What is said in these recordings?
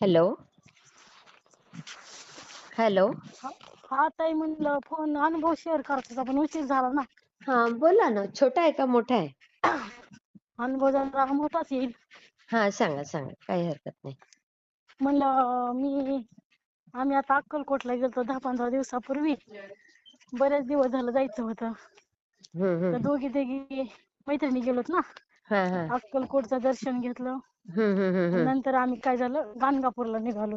Hello. Hello. हा ताई म्हणलं फोन अनुभव शेअर करायचा पण उशीर झाला ना. हा बोला ना छोटा आहे का मोठा आहे? अनुभव जरा मोठाच येईल. हा सांगा सांगा काही हरकत नाही. म्हणलं मी आम्ही आता अक्कलकोटला गेलतो दहा पंधरा दिवसापूर्वी. बरेच दिवस झालं जायचं होतं. हम्म तर हम्म. दोघी तिघी मैत्रिणी गेलोत ना. हा हा. अक्कलकोटचं दर्शन घेतलं. हम्म हम्म हम्म हम्म. नंतर आम्ही काय झालं गाणगापूरला निघालो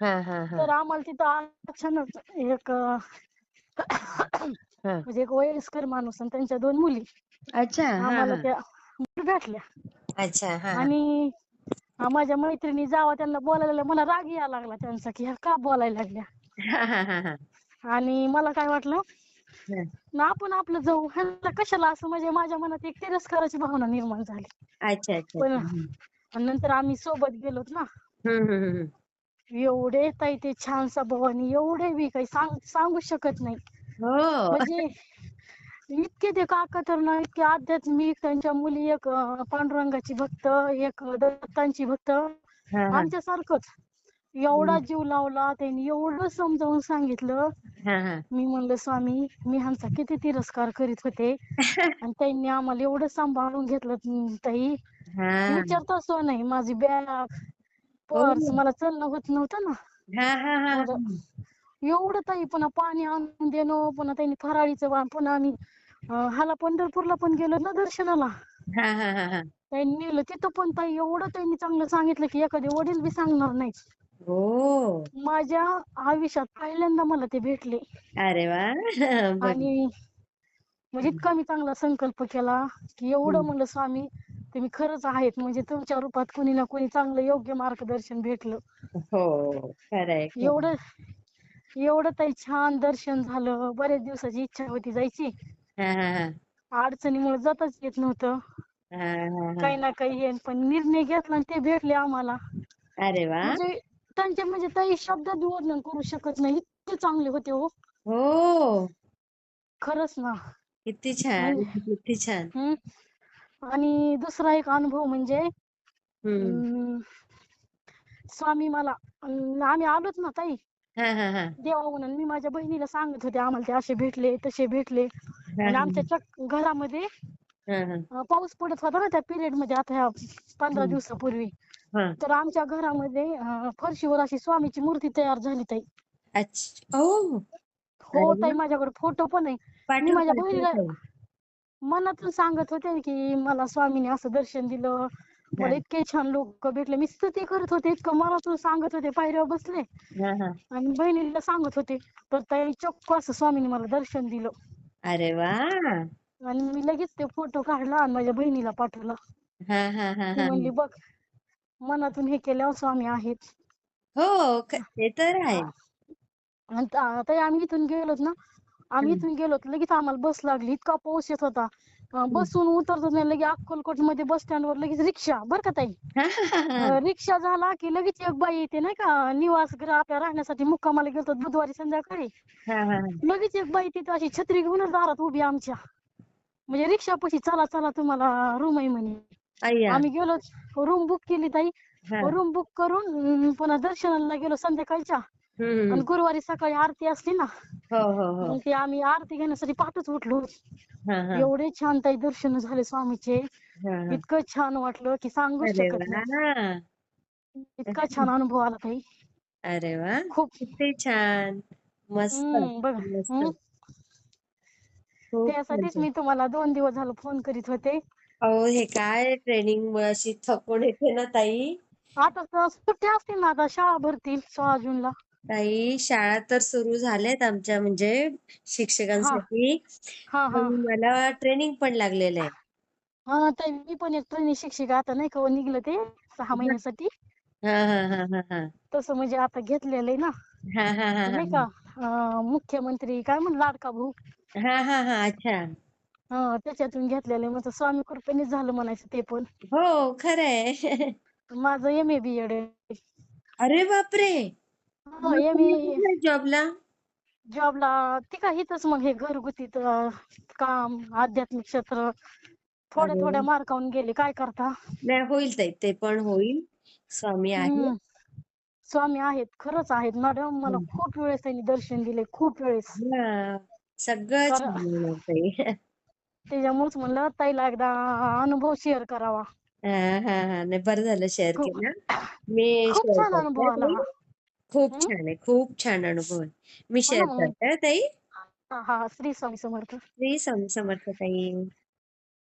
हा हा हा तर आम्हाला तिथं अचानक एक अं, हा म्हणजे एक वयस्कर माणूस आणि त्यांच्या दोन मुली अच्छा हा आम्हाला हा त्या भेटल्या अच्छा हा हा आणि अं, माझ्या मैत्रिणी जावा त्यांना बोलायला लागल्या. मला राग यायला लागला त्यांचा की ह्या का बोलायला लागल्या हा हा हा हा आणि मला काय वाटलं हा. ना आपण आपलं जाऊ ह्यांना कशाला असं म्हणजे माझ्या मनात एक तिरस्काराची भावना निर्माण झाली अच्छा अच्छा पण. हम्म आणि नंतर आम्ही सोबत गेलोत ना. एवढे ताई ते छान स्वभाव आणि एवढे बी काही सांग सांगू शकत नाही. हो. म्हणजे इतके ते काका तर ना इतके आध्यात्मिक त्यांच्या मुली एक पांडुरंगाची भक्त एक दत्तांची भक्त. हा हा. आमच्या सारखंच एवढा जीव लावला त्यांनी एवढं समजावून सांगितलं. मी म्हणलं स्वामी मी ह्यांचा किती तिरस्कार करीत होते. आणि त्यांनी आम्हाला एवढं सांभाळून घेतलं ताई. विचारता सो नाही माझी बॅग हो. पर्स मला चलणं होत नव्हतं ना. हा हा हा. एवढं ताई पुन्हा पाणी आणून देणं पुन्हा त्यांनी फराळीचं पुन्हा आम्ही अं, ह्याला पंढरपूरला पण गेलो ना दर्शनाला. त्यांनी नेलं तिथं पण ताई एवढं त्यांनी चांगलं सांगितलं की एखादे वडील बी सांगणार नाही. हो. माझ्या आयुष्यात पहिल्यांदा मला ते भेटले. अरे वा. आणि म्हणजे इतका मी चांगला संकल्प केला की एवढं म्हणलं स्वामी तुम्ही खरंच आहेत. म्हणजे तुमच्या रूपात कुणी ना कुणी चांगलं योग्य मार्गदर्शन भेटलं. हो खरंय. एवढं एवढं ताई छान दर्शन झालं. बरेच दिवसाची इच्छा होती जायची. हा हा हा. अडचणीमुळे जाताच येत नव्हतं. हा हा हा. काही ना काही पण निर्णय घेतला आणि ते भेटले आम्हाला. अरे वा. म्हणजे त्यांचे म्हणजे ताई शब्दात वर्णन करू शकत नाही. इतके चांगले होते हो. हो. खरंच ना. किती छान किती छान. हम्म. आणि दुसरा एक अनुभव म्हणजे हम्म. अं, स्वामी मला अं, आम्ही आलोच ना ताई. हा हा हा. देवाहून आणि मी माझ्या बहिणीला सांगत होते आम्हाला ते असे भेटले तसे भेटले. हा आणि आमच्या चक घरामध्ये हा हा. अं, पाऊस पडत होता ना त्या पिरियडमध्ये आता ह्या पंधरा हम्म. दिवसापूर्वी. तर आमच्या घरामध्ये अं, फरशीवर अशी स्वामीची मूर्ती तयार झाली ताई. अच्छा ओ. हो अरे ताई वा. माझ्याकडे फोटो पण आहे. मी पाठव माझ्या बहिणीला. मनातून सांगत होते की मला स्वामीने असं दर्शन दिलं. हा. मला इतके छान लोक भेटले. मी स्तुती करत होते इतकं मनातून सांगत होते पायऱ्यावर बसले. हा हा. आणि बहिणीला सांगत होते तर ताई चक्क असं स्वामीने मला दर्शन दिलं. अरे वा. आणि मी लगेच ते फोटो काढला आणि माझ्या बहिणीला पाठवला. हा हा हा ती हा म्हणली बघ मनातून हे केल्यावर स्वामी आहेत. हो ते तर आहे. आणि ता- ताई आम्ही इथून गेलोत ना आम्ही इथून गेलोत लगेच आम्हाला बस लागली. इतका पाऊस येत होता. अं, बसून उतरतो नाही लगे अक्कलकोटमध्ये बस स्टँडवर लगेच रिक्षा बरं का ताई. अं, रिक्षा झाला की लगेच एक बाई येते नाही का निवासगृह आपल्या राहण्यासाठी मुक्कामाला गेलो बुधवारी संध्याकाळी. हा हा लगेच एक बाई तिथं अशी छत्री घेऊनच दारात उभी आमच्या. म्हणजे रिक्षा पशी चला चला तुम्हाला रूम आहे म्हणे. अय्या आम्ही गेलो रूम बुक केली ताई. हा. रूम बुक करून अं, पुन्हा दर्शनाला गेलो संध्याकाळच्या. हम्म. आणि गुरुवारी सकाळी आरती असली ना हो हो हो. मग ते आम्ही आरती घेण्यासाठी पहाटच उठलो. हा हा. एवढे छान ताई दर्शन झाले स्वामीचे. हा हा. इतकं छान वाटलं की सांगूच अरे शकत नाही. वा इतका छान अनुभव आला ताई. अरे वा. खूप. किती छान. मस्त. हम्म बघा. मस्त. हम्म. खूप त्यासाठीच छान मी तुम्हाला दोन दिवस झालं फोन करीत होते. अहो हे काय ट्रेनिंग मुळे अशी थकून येते ना ताई? आता तर सुट्ट्या असतील ना आता शाळा भरतील सोळा जूनला. ताई शाळा तर सुरू झाल्यात आमच्या म्हणजे शिक्षकांसाठी. हा हा. पण मला ट्रेनिंग पण लागलेलं आहे. हा ताई मी पण एक ट्रेनिंग शिक्षिका आता नाही का हो निघलं ते सहा महिन्यासाठी. हा हा हा हा हा. तसं म्हणजे आता घेतलेलं आहे ना. हा हा हा. नाही का अं, मुख्यमंत्री काय म्हण लाडका भाऊ. हा हा हा अच्छा. हा त्याच्यातून घेतलेलं म्हणजे स्वामी कृपेनेच झालं म्हणायचं ते पण. हो खरंय. माझं एम ए बी एड अरे बापरे! हो मग एम ए जॉबला जॉबला ती काय इथंच मग हे घरगुती अं, काम आध्यात्मिक क्षेत्र. थोड्या अरे थोड्या मार्कावून गेले. काय करता? नाही होईल ताई ते पण होईल. स्वामी आहे हम्म. स्वामी आहेत खरंच आहेत. मॅडम मला. खूप वेळेस त्यांनी दर्शन दिले खूप वेळेस. हां. सगळं मग ताई. त्याच्यामुळेच म्हणलं ताईला एकदा अनुभव शेअर करावा हां, हां, हां. नाही बरं झालं शेअर खूप केलं. मी खूप छान अनुभव करते आला ताई. हा खूप हं? छान आहे. खूप छान अनुभव आहे. मी हो ना शेअर मग करते हां ताई. हा हा श्री स्वामी समर्थ श्री स्वामी समर्थ ताई.